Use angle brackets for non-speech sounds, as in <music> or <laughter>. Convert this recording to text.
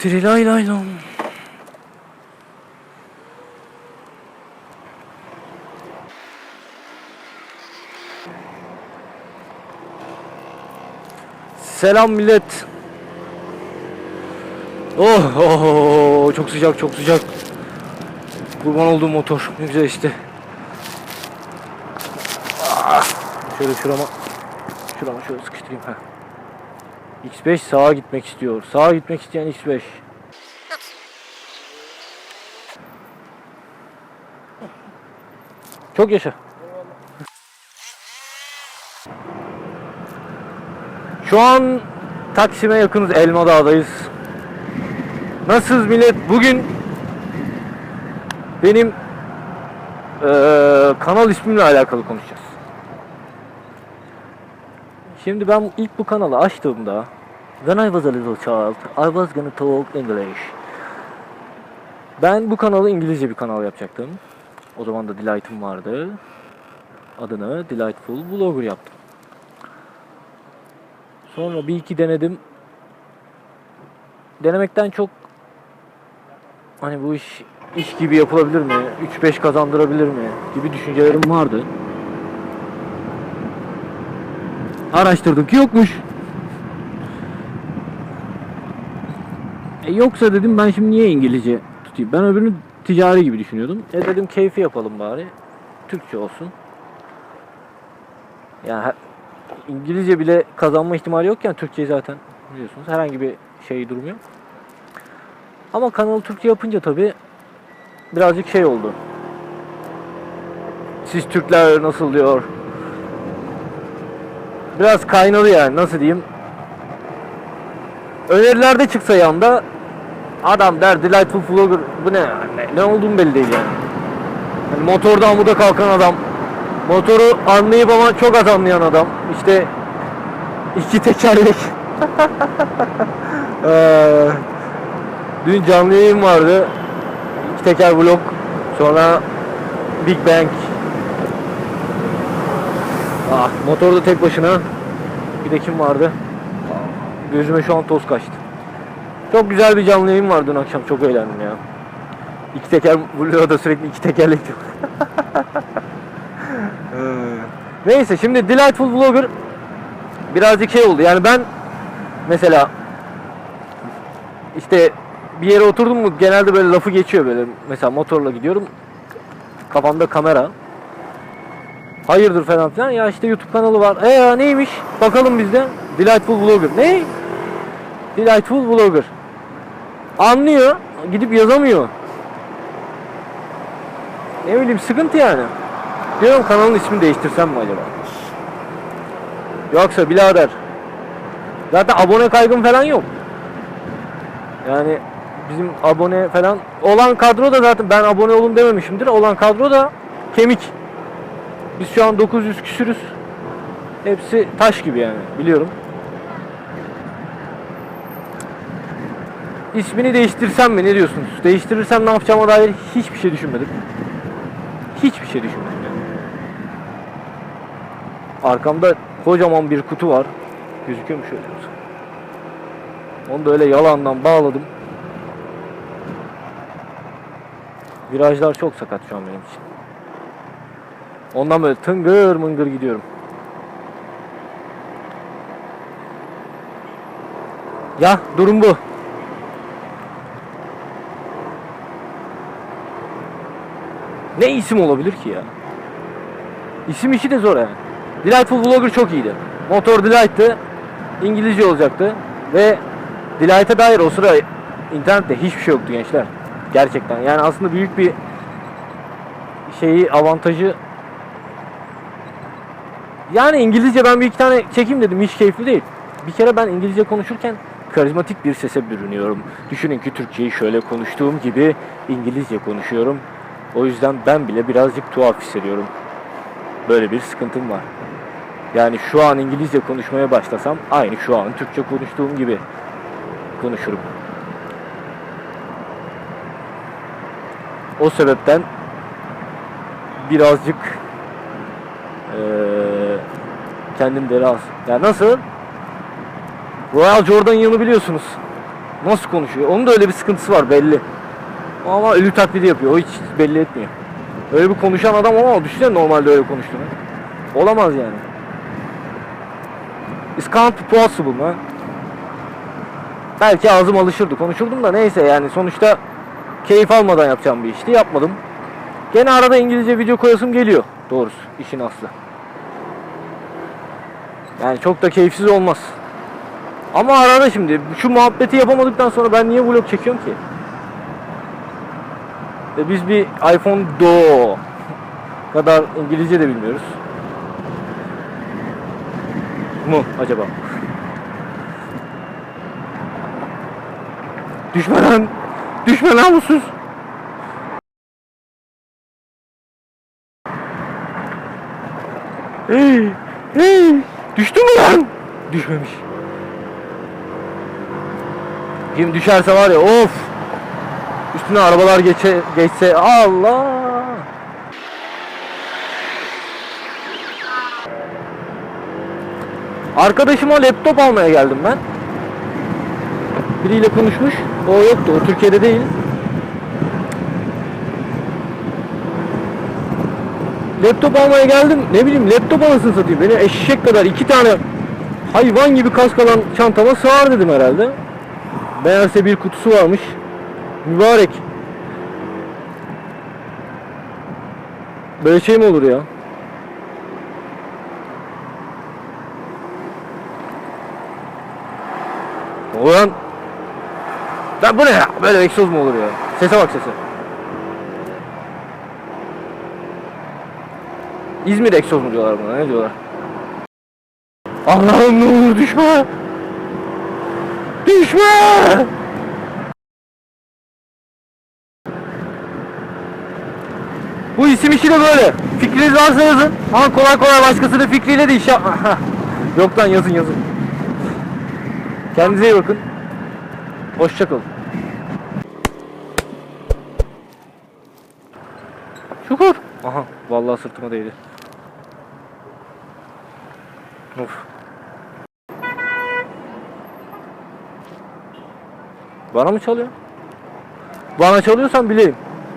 Trilay. Selam millet. Oh, oh, oh, oh, çok sıcak çok sıcak. Kurban olduğum motor. Ne güzel işte. Ah, şöyle şurama şurama şöyle sıkıştırayım. Heh. X5 sağa gitmek istiyor. Sağa gitmek isteyen X5. Çok yaşa. Şu an Taksim'e yakınız. Elmadağ'dayız. Nasılsınız millet? Bugün benim eee, kanal ismimle alakalı konuşacağız. Şimdi ben ilk bu kanalı açtığımda When I was a little child, I was gonna talk English. Ben bu kanalı İngilizce bir kanal yapacaktım. O zaman da Delight'ım vardı. Adını Delightful Vlogger yaptım. Sonra bir iki denedim. Denemekten çok hani bu iş iş gibi yapılabilir mi? 3-5 kazandırabilir mi? gibi düşüncelerim vardı. Araştırdık yokmuş. E yoksa dedim ben şimdi niye İngilizce tutayım? Ben öbürünü ticari gibi düşünüyordum. E dedim keyfi yapalım bari. Türkçe olsun. Yani İngilizce bile kazanma ihtimali yokken Türkçeyi zaten biliyorsunuz herhangi bir şey durum yok. Ama kanalı Türkçe yapınca tabi birazcık şey oldu. Siz Türkler nasıl diyor? Biraz kaynadı yani nasıl diyeyim? Önerilerde çıksa yanda adam der Delightful Vlogger. Bu ne? Ne, ne olduğum belli değil yani. Hani motorda amuda kalkan adam motoru anlayıp ama çok az anlayan adam işte iki tekerlek. Eee, <laughs> dün canlı yayın vardı. İki teker vlog sonra Big Bang ah motorda tek başına bir de kim vardı Gözüme şu an toz kaçtı. Çok güzel bir canlı yayın vardı dün akşam. Çok eğlendim ya. İki teker Blue'da sürekli iki tekerlek diyor. <laughs> Neyse şimdi Delightful Vlogger birazcık şey oldu. Yani ben mesela işte bir yere oturdum mu genelde böyle lafı geçiyor böyle. Mesela motorla gidiyorum. Kafamda kamera. Hayırdır falan filan. Ya işte YouTube kanalı var. E ya neymiş? Bakalım bizde. Delightful Vlogger. Ne? Delightful Vlogger. Anlıyor. Gidip yazamıyor. Ne bileyim sıkıntı yani. Diyorum kanalın ismini değiştirsem mi acaba? Yoksa birader. Zaten abone kaygım falan yok. Yani bizim abone falan olan kadro da zaten ben abone olun dememişimdir. Olan kadro da kemik. Biz şu an 900 küsürüz. Hepsi taş gibi yani biliyorum. İsmini değiştirsem mi ne diyorsunuz? Değiştirirsem ne yapacağıma dair hiçbir şey düşünmedim. Hiçbir şey düşünmedim. Arkamda kocaman bir kutu var. Gözüküyor mu şöyle? Onu da öyle yalandan bağladım. Virajlar çok sakat şu an benim için. Ondan böyle tıngır mıngır gidiyorum. Ya durum bu. Ne isim olabilir ki ya? İsim işi de zor yani. Delightful Vlogger çok iyiydi. Motor Delight'tı. İngilizce olacaktı. Ve Delight'a dair o sıra internette hiçbir şey yoktu gençler. Gerçekten. Yani aslında büyük bir şeyi avantajı yani İngilizce ben bir iki tane çekeyim dedim hiç keyifli değil. Bir kere ben İngilizce konuşurken karizmatik bir sese bürünüyorum. Düşünün ki Türkçeyi şöyle konuştuğum gibi İngilizce konuşuyorum. O yüzden ben bile birazcık tuhaf hissediyorum. Böyle bir sıkıntım var. Yani şu an İngilizce konuşmaya başlasam aynı şu an Türkçe konuştuğum gibi konuşurum. O sebepten birazcık eee kendim de rahatsız. Ya nasıl? Royal Jordan yılı biliyorsunuz. Nasıl konuşuyor? Onun da öyle bir sıkıntısı var belli. Ama ölü taklidi yapıyor. O hiç belli etmiyor. Öyle bir konuşan adam ama düşünsene normalde öyle konuştuğunu. Olamaz yani. It's can't possible man. Belki ağzım alışırdı. Konuşurdum da neyse yani sonuçta keyif almadan yapacağım bir işti. Yapmadım. Gene arada İngilizce video koyasım geliyor. Doğrusu işin aslı. Yani çok da keyifsiz olmaz. Ama arada şimdi şu muhabbeti yapamadıktan sonra ben niye vlog çekiyorum ki? Ve biz bir iPhone Do kadar İngilizce de bilmiyoruz. Mu acaba? Düşme lan! Düşme! Hey! Hey! Düştü mü lan? Düşmemiş. Kim düşerse var ya of! Üstüne arabalar geçe, geçse Allah! Arkadaşıma laptop almaya geldim ben. Biriyle konuşmuş. O yoktu. O Türkiye'de değil. Laptop almaya geldim. Ne bileyim laptop anasını satayım. Beni eşek kadar iki tane hayvan gibi kask alan çantama sığar dedim herhalde. Meğerse bir kutusu varmış. Mübarek. Böyle şey mi olur ya? Ulan Lan bu ne ya? Böyle egzoz mu olur ya? Sese bak sese. İzmir egzoz mu diyorlar buna? Ne diyorlar? Allah'ım ne olur düşme! Düşme! Bu isim işi de böyle. Fikriniz varsa yazın. Ama kolay kolay başkasının fikriyle de iş yapma. <laughs> Yok lan yazın yazın. Kendinize iyi bakın. Hoşçakalın. Şükür. Aha vallahi sırtıma değdi. Of. Bana mı çalıyor? Bana çalıyorsan bileyim.